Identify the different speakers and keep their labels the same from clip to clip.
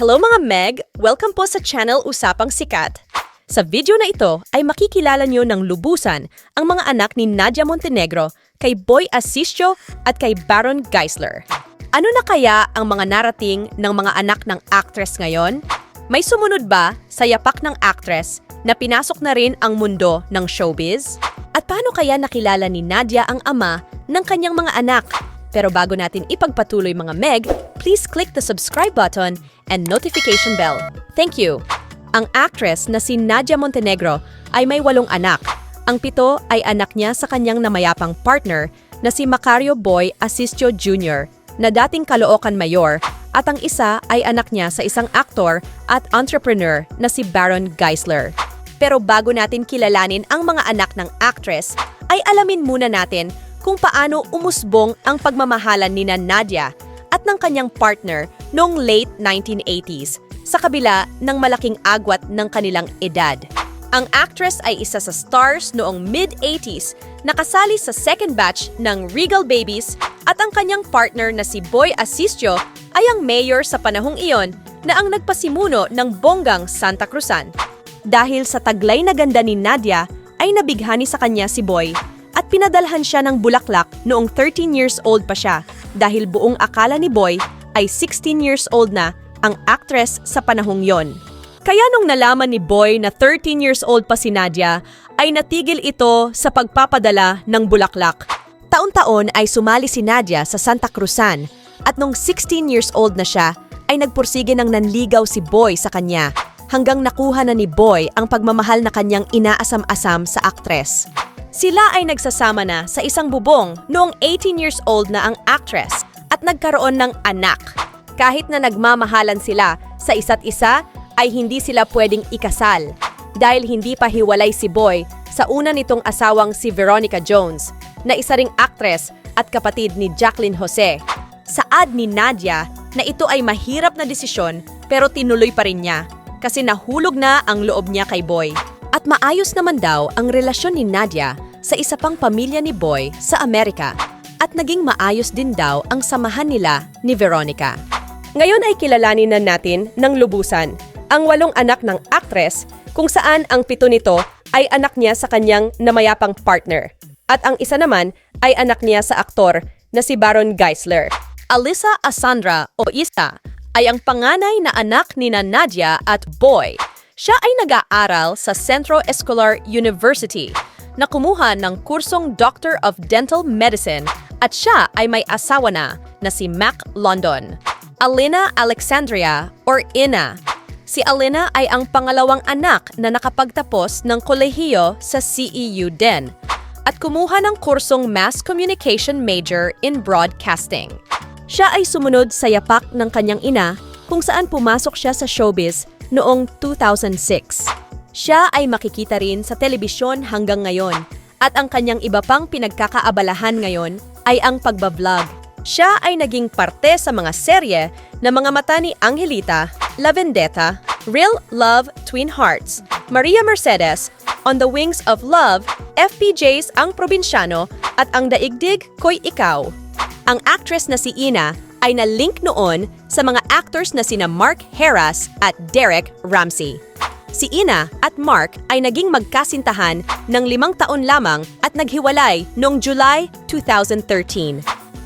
Speaker 1: Hello mga Meg! Welcome po sa channel Usapang Sikat. Sa video na ito ay makikilala nyo ng lubusan ang mga anak ni Nadia Montenegro, kay Boy Asistio at kay Baron Geisler. Ano na kaya ang mga narating ng mga anak ng actress ngayon? May sumunod ba sa yapak ng actress na pinasok na rin ang mundo ng showbiz? At paano kaya nakilala ni Nadia ang ama ng kanyang mga anak? Pero bago natin ipagpatuloy mga Meg, please click the subscribe button and notification bell. Thank you! Ang actress na si Nadia Montenegro ay may walong anak. Ang pito ay anak niya sa kanyang namayapang partner na si Macario Boy Asistio Jr. na dating Caloocan Mayor at ang isa ay anak niya sa isang aktor at entrepreneur na si Baron Geisler. Pero bago natin kilalanin ang mga anak ng actress, ay alamin muna natin kung paano umusbong ang pagmamahalan ni Nadia at ng kanyang partner noong late 1980s sa kabila ng malaking agwat ng kanilang edad. Ang actress ay isa sa stars noong mid-80s nakasali sa second batch ng Regal Babies at ang kanyang partner na si Boy Asistio ay ang mayor sa panahong iyon na ang nagpasimuno ng bonggang Santa Cruzan. Dahil sa taglay na ganda ni Nadia ay nabighani sa kanya si Boy at pinadalhan siya ng bulaklak noong 13 years old pa siya dahil buong akala ni Boy ay 16 years old na ang actress sa panahong yon. Kaya nung nalaman ni Boy na 13 years old pa si Nadia, ay natigil ito sa pagpapadala ng bulaklak. Taon-taon ay sumali si Nadia sa Santa Cruzan at nung 16 years old na siya, ay nagpursige ng nanligaw si Boy sa kanya hanggang nakuha na ni Boy ang pagmamahal na kanyang inaasam-asam sa aktres. Sila ay nagsasama na sa isang bubong noong 18 years old na ang actress at nagkaroon ng anak. Kahit na nagmamahalan sila sa isa't isa, ay hindi sila pwedeng ikasal dahil hindi pa hiwalay si Boy sa una nitong asawang si Veronica Jones na isa ring actress at kapatid ni Jacqueline Jose. Saad ni Nadia na ito ay mahirap na desisyon pero tinuloy pa rin niya kasi nahulog na ang loob niya kay Boy. At maayos naman daw ang relasyon ni Nadia sa isa pang pamilya ni Boy sa Amerika at naging maayos din daw ang samahan nila ni Veronica. Ngayon ay kilalanin na natin ng lubusan ang walong anak ng aktres kung saan ang pito nito ay anak niya sa kanyang namayapang partner at ang isa naman ay anak niya sa aktor na si Baron Geisler. Alyssa Asandra o Isa ay ang panganay na anak ni na Nadia at Boy. Siya ay nag-aaral sa Centro Escolar University na kumuha ng kursong Doctor of Dental Medicine at siya ay may asawa na na si Mac London. Alina Alexandria or Ina Si Alina ay ang pangalawang anak na nakapagtapos ng kolehiyo sa CEU din at kumuha ng kursong Mass Communication Major in Broadcasting. Siya ay sumunod sa yapak ng kanyang ina kung saan pumasok siya sa showbiz noong 2006. Siya ay makikita rin sa telebisyon hanggang ngayon at ang kanyang iba pang pinagkakaabalahan ngayon ay ang pagbablog. Siya ay naging parte sa mga serye na mga mata ni Angelita La Vendetta, Real Love Twin Hearts, Maria Mercedes, On the Wings of Love, FPJ's Ang Probinsyano at Ang Daigdig Ko'y Ikaw. Ang actress na si Ina ay na-link noon sa mga actors na sina Mark Harras at Derek Ramsey. Si Ina at Mark ay naging magkasintahan ng limang taon lamang at naghiwalay noong July 2013.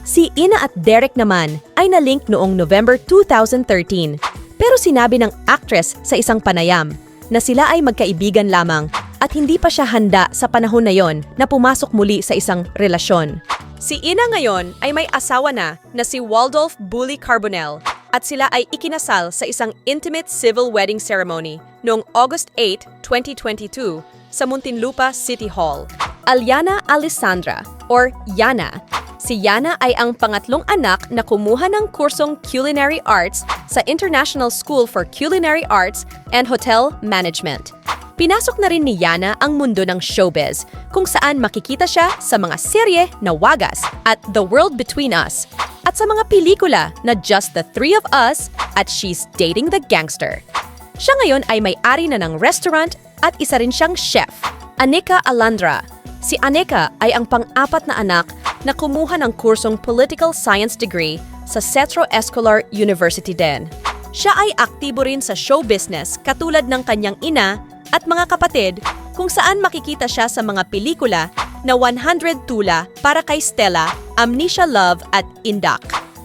Speaker 1: Si Ina at Derek naman ay na-link noong November 2013 pero sinabi ng actress sa isang panayam na sila ay magkaibigan lamang at hindi pa siya handa sa panahon na yon na pumasok muli sa isang relasyon. Si Ina ngayon ay may asawa na na si Waldolf Bully Carbonell at sila ay ikinasal sa isang intimate civil wedding ceremony noong August 8, 2022 sa Muntinlupa City Hall. Aliana Alessandra or Yana Si Yana ay ang pangatlong anak na kumuha ng kursong Culinary Arts sa International School for Culinary Arts and Hotel Management. Pinasok na rin ni Yana ang mundo ng showbiz, kung saan makikita siya sa mga serye na Wagas at The World Between Us, at sa mga pelikula na Just the Three of Us at She's Dating the Gangster. Siya ngayon ay may-ari na ng restaurant at isa rin siyang chef. Anika Alandra. Si Anika ay ang pang-apat na anak na kumuha ng kursong Political Science degree sa Centro Escolar University din. Siya ay aktibo rin sa show business katulad ng kanyang ina at mga kapatid kung saan makikita siya sa mga pelikula na 100 Tula para kay Stella, Amnesia Love at Indak.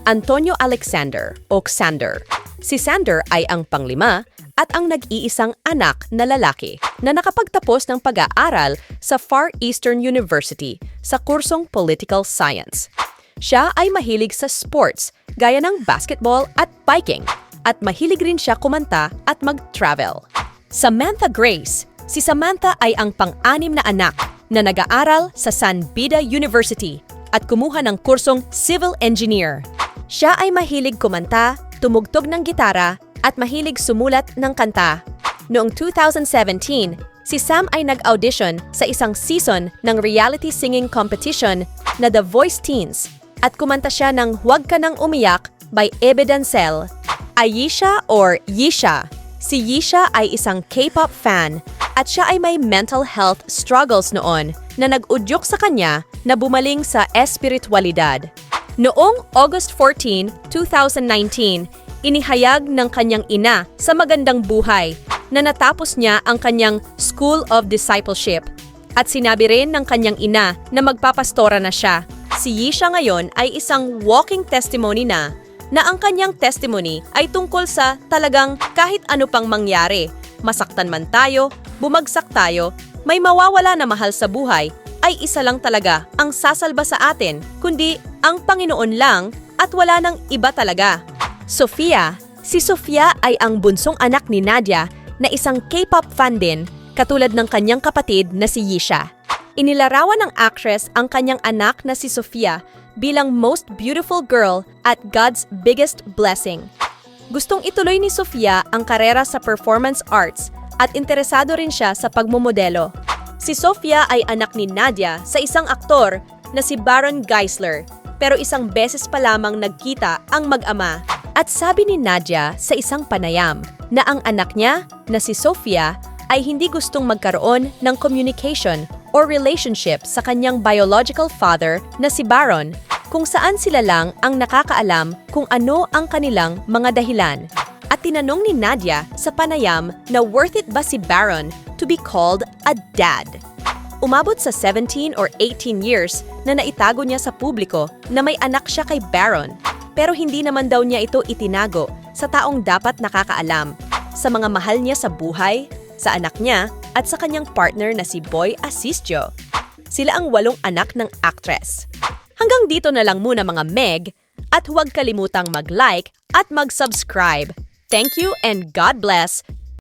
Speaker 1: Antonio Alexander o Xander. Si Sander ay ang panglima at ang nag-iisang anak na lalaki na nakapagtapos ng pag-aaral sa Far Eastern University sa kursong Political Science. Siya ay mahilig sa sports gaya ng basketball at biking at mahilig rin siya kumanta at mag-travel. Samantha Grace. Si Samantha ay ang pang-anim na anak na nag-aaral sa San Beda University at kumuha ng kursong Civil Engineer. Siya ay mahilig kumanta, tumugtog ng gitara at mahilig sumulat ng kanta. Noong 2017, si Sam ay nag-audition sa isang season ng reality singing competition na The Voice Teens at kumanta siya ng Huwag Ka Nang Umiyak by Ebe Dancel. Ayesha or Yisha. Si Yisha ay isang K-pop fan at siya ay may mental health struggles noon na nag-udyok sa kanya na bumaling sa espiritualidad. Noong August 14, 2019, inihayag ng kanyang ina sa magandang buhay na natapos niya ang kanyang School of Discipleship at sinabi rin ng kanyang ina na magpapastora na siya. Si Yisha ngayon ay isang walking testimony na na ang kanyang testimony ay tungkol sa talagang kahit ano pang mangyari. Masaktan man tayo, bumagsak tayo, may mawawala na mahal sa buhay, ay isa lang talaga ang sasalba sa atin, kundi ang Panginoon lang at wala nang iba talaga. Sofia, si Sofia ay ang bunsong anak ni Nadia na isang K-pop fan din, katulad ng kanyang kapatid na si Yisha. Inilarawan ng actress ang kanyang anak na si Sofia bilang most beautiful girl at God's biggest blessing. Gustong ituloy ni Sofia ang karera sa performance arts at interesado rin siya sa pagmumodelo. Si Sofia ay anak ni Nadia sa isang aktor na si Baron Geisler, pero isang beses pa lamang nagkita ang mag-ama. At sabi ni Nadia sa isang panayam na ang anak niya na si Sofia ay hindi gustong magkaroon ng communication or relationship sa kanyang biological father na si Baron kung saan sila lang ang nakakaalam kung ano ang kanilang mga dahilan. At tinanong ni Nadia sa panayam na worth it ba si Baron to be called a dad. Umabot sa 17 or 18 years na naitago niya sa publiko na may anak siya kay Baron. Pero hindi naman daw niya ito itinago sa taong dapat nakakaalam, sa mga mahal niya sa buhay, sa anak niya, at sa kanyang partner na si Boy Asistio. Sila ang walong anak ng actress. Hanggang dito na lang muna mga Meg, at huwag kalimutang mag-like at mag-subscribe. Thank you and God bless